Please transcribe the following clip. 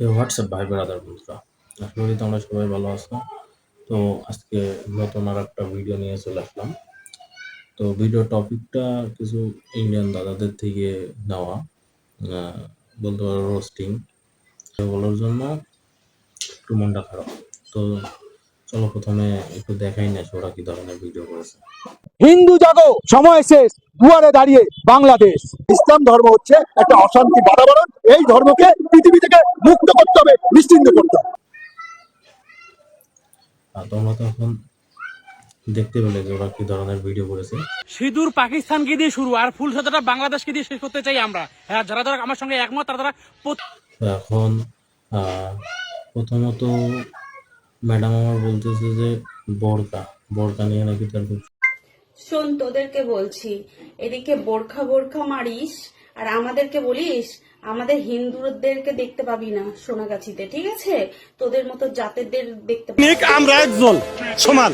WhatsApp ভাই brother বন্ধুরা আশা করি তোমরা সবাই ভালো আছো, তো আজকে নতুন আর একটা ভিডিও নিয়ে চলে আসলাম। তো ভিডিও টপিকটা কিছু ইন্ডিয়ান দাদাদের থেকে নেওয়া বলতে পারো রোস্টিং বলার জন্য একটু মনটা খারাপ। তো চলো প্রথমে একটু দেখাই না ওরা কি ধরনের ভিডিও করেছে। হিন্দু জাগো, সময় শেষ। দুয়ারে দাঁড়িয়ে বাংলাদেশ। ইসলাম ধর্ম হচ্ছে একটা অশান্তি বাতাবরণ। এই ধর্মকে পৃথিবী থেকে মুক্ত করতে হবে নিশ্চিন্ত করতে হবে। তোমরা দেখতে পেলে যে ওরা কি ধরনের ভিডিও করেছে। সিঁদুর পাকিস্তানকে দিয়ে শুরু আর ফুল সাজাটা বাংলাদেশকে দিয়ে শেষ করতে চাই আমরা। হ্যাঁ যারা যারা আমার সঙ্গে একমত তারা তারা এখন প্রথমত ম্যাডাম আমার বলতেছে যে বোরকা। বোরকা নিয়ে নাকি তার খুব শোন, তোদেরকে বলছি, এদিকে বোরখা বোরখা মারিস, আর আমাদেরকে বলিস, আমাদের হিন্দুদেরকে দেখতে পাবি না সোনাগাছিতে, ঠিক আছে? তোদের মতো জাতেদের দেখতে পাবি আমরা একজন, সমান।